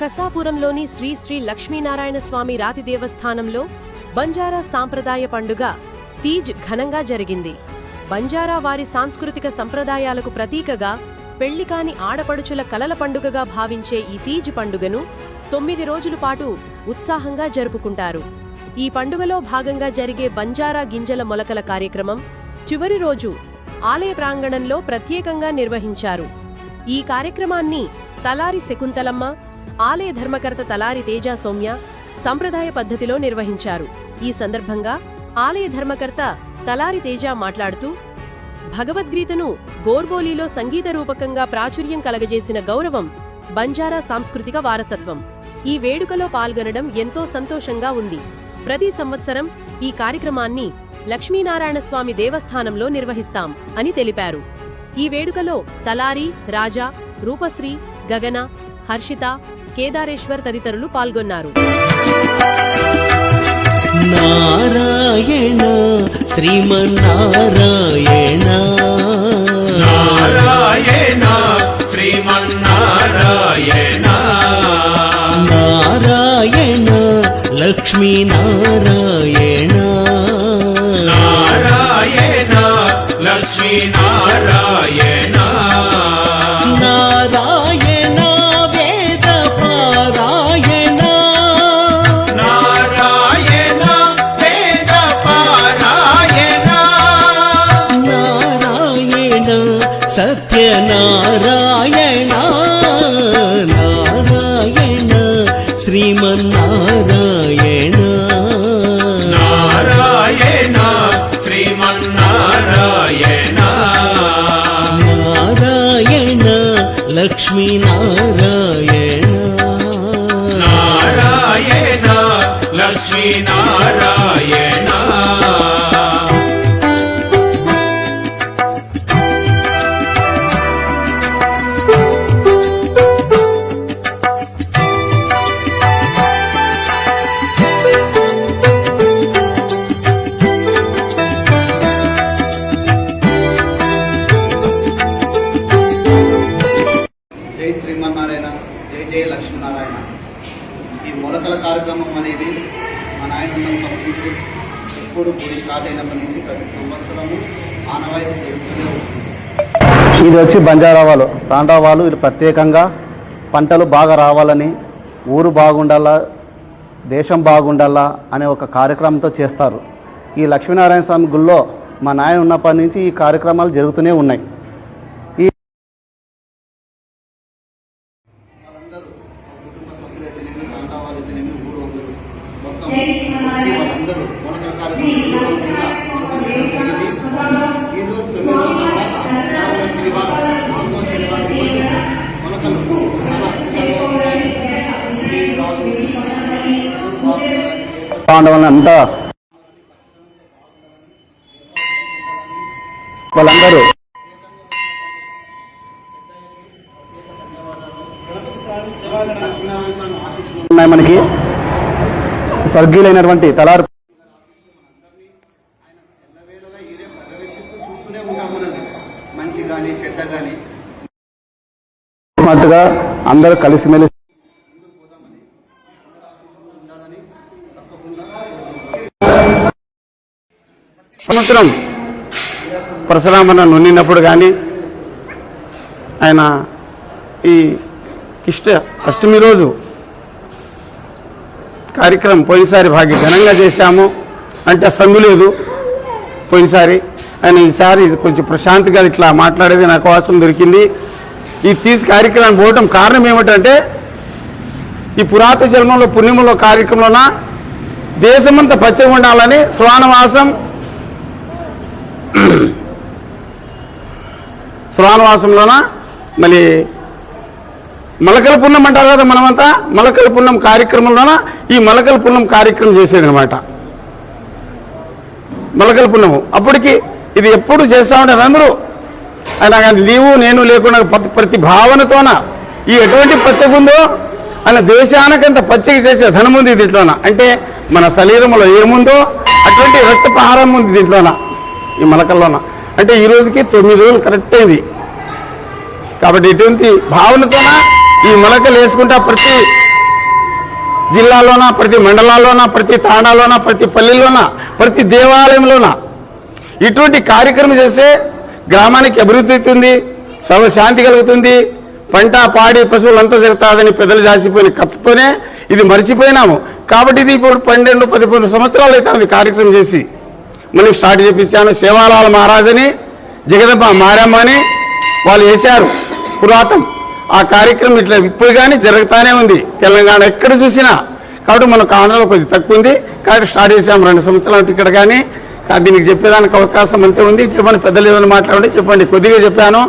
కసాపురంలోని శ్రీ శ్రీ లక్ష్మీనారాయణ స్వామి రాతి దేవస్థానంలో బంజారా సాంప్రదాయ పండుగ తీజ్ ఘనంగా జరిగింది. బంజారా వారి సాంస్కృతిక సంప్రదాయాలకు ప్రతీకగా పెళ్ళికాని ఆడపడుచుల కలల పండుగగా భావించే ఈ తీజ్ పండుగను తొమ్మిది రోజుల పాటు ఉత్సాహంగా జరుపుకుంటారు. ఈ పండుగలో భాగంగా జరిగే బంజారా గింజల మొలకల కార్యక్రమం చివరి రోజు ఆలయ ప్రాంగణంలో ప్రత్యేకంగా నిర్వహించారు. ఈ కార్యక్రమాన్ని తలారి శకుంతలమ్మ ఆలయ ధర్మకర్త తలారి తేజ సౌమ్య సంప్రదాయ పద్ధతిలో నిర్వహించారు. ఈ సందర్భంగా ఆలయ ధర్మకర్త తలారి తేజ మాట్లాడుతూ భగవద్గీతను గోర్బోలీలో సంగీత రూపకంగా ప్రాచుర్యం కలగజేసిన గౌరవం బంజారా సాంస్కృతిక వారసత్వం. ఈ వేడుకలో పాల్గొనడం ఎంతో సంతోషంగా ఉంది. ప్రతి సంవత్సరం ఈ కార్యక్రమాన్ని లక్ష్మీనారాయణ స్వామి దేవస్థానంలో నిర్వహిస్తాం అని తెలిపారు. ఈ వేడుకలో తలారి రాజా రూపశ్రీ గగన హర్షిత కేదారేశ్వర్ తదితరులు పాల్గొన్నారు. నారాయణ శ్రీమన్నారాయణ. నారాయణ శ్రీమన్నారాయణ. నారాయణ లక్ష్మీనారాయణ. సత్యనారాయణ నారాయణ శ్రీమన్నారాయణ. నారాయణ శ్రీమన్నారాయణ. నారాయణ లక్ష్మీనారాయణ. నారాయణ లక్ష్మీనారాయణ మొలకల కార్యక్రమం అనేది మా నాయన ఉన్నంతప్పుడు ఎప్పుడు గుడి స్టార్ట్ అయినప్పటి నుంచి ప్రతి సంవత్సరము ఆనవాయితీ జరుగుతూనే వస్తుంది. ఇది వచ్చి బంజారావాలు. వాళ్ళు వీళ్ళు ప్రత్యేకంగా పంటలు బాగా రావాలని ఊరు బాగుండాలా దేశం బాగుండాలా అనే ఒక కార్యక్రమంతో చేస్తారు. ఈ లక్ష్మీనారాయణ స్వామి గుళ్ళో మా నాయన ఉన్నప్పటి నుంచి ఈ కార్యక్రమాలు జరుగుతూనే ఉన్నాయి ఈ వాళ్ళందరూ మా కుటుంబ సభ్యులు అయితేనేమి తాండా వాళ్ళు అయితేనేమి ఊరు ఒకరు మొత్తం కలిసి వాళ్ళందరూ మొలకల కార్యక్రమం ఈ రోజు తొమ్మిది తర్వాత శనివారం నాలుగో శనివారం మొలకలు ఉన్నాయి మనకి. స్వర్గీయులైనటువంటి తలారు మంచి కానీ చెడ్డ కానీ మట్టుగా అందరూ కలిసిమెలిసి సంవత్సరం పరశురామన్న నున్నినప్పుడు కానీ ఆయన ఈ ఇష్ట అష్టమి రోజు కార్యక్రమం పోయినసారి భాగ్య ఘనంగా చేశాము. అంటే సందు లేదు. పోయినసారి అని ఈసారి కొంచెం ప్రశాంతిగా ఇట్లా మాట్లాడేది నాకు అవసరం దొరికింది. ఈ తీసి కార్యక్రమం పోవటం కారణం ఏమిటంటే ఈ పురాత జన్మంలో పుణ్యములో కార్యక్రమంలోన దేశమంతా పచ్చగా ఉండాలని శ్రావణమాసం శ్రావణమాసంలోన మళ్ళీ మలకల పుణ్యం అంటారు కదా మనమంతా మలకల పుణ్యం కార్యక్రమంలోన ఈ మలకల పుణ్యం కార్యక్రమం చేసేది అనమాట మలకల పుణ్యము అప్పటికి ఇది ఎప్పుడు చేస్తా ఉంటారు అందరూ. ఆయన కానీ నీవు నేను లేకుండా ప్రతి- ప్రతి భావనతోన ఈ ఎటువంటి పచ్చగా ఉందో ఆయన దేశానికంత పచ్చగా చేసే ధనం ఉంది దీంట్లోన. అంటే మన శరీరంలో ఏముందో అటువంటి రక్తపహారం ఉంది దీంట్లోన ఈ మలకల్లోన. అంటే ఈ రోజుకి తొమ్మిది రోజులు కరెక్ట్ అయింది. కాబట్టి ఇటువంటి భావనతోన ఈ మొలకలు వేసుకుంటా ప్రతి జిల్లాలోన ప్రతి మండలాల్లోన ప్రతి తాండాలోన ప్రతి పల్లెల్లోన ప్రతి దేవాలయంలోన ఇటువంటి కార్యక్రమం చేస్తే గ్రామానికి అభివృద్ధి అవుతుంది సర్వశాంతి కలుగుతుంది పంట పాడి పశువులంతా జరుగుతుందని పెద్దలు జాసిపోయిన కప్పతోనే ఇది మర్చిపోయినాము. కాబట్టి ఇది ఇప్పుడు పన్నెండు పదిహేను సంవత్సరాలు అవుతుంది కార్యక్రమం చేసి. మనం స్టార్ట్ చేపించాను సేవాలాల మహారాజని జగదంబ మారమ్మ అని వాళ్ళు వేశారు. పురాతం ఆ కార్యక్రమం ఇట్లా ఇప్పుడు కానీ జరుగుతానే ఉంది. తెలంగాణ ఎక్కడ చూసినా. కాబట్టి మనకు ఆంధ్రలో కొద్దిగా తక్కువ ఉంది. కాబట్టి స్టార్ట్ చేసాము రెండు సంవత్సరాలు ఇక్కడ కానీ దీనికి చెప్పేదానికి అవకాశం అంతే ఉంది. చెప్పండి పెద్దలు ఏమైనా మాట్లాడండి చెప్పండి. కొద్దిగా చెప్పాను.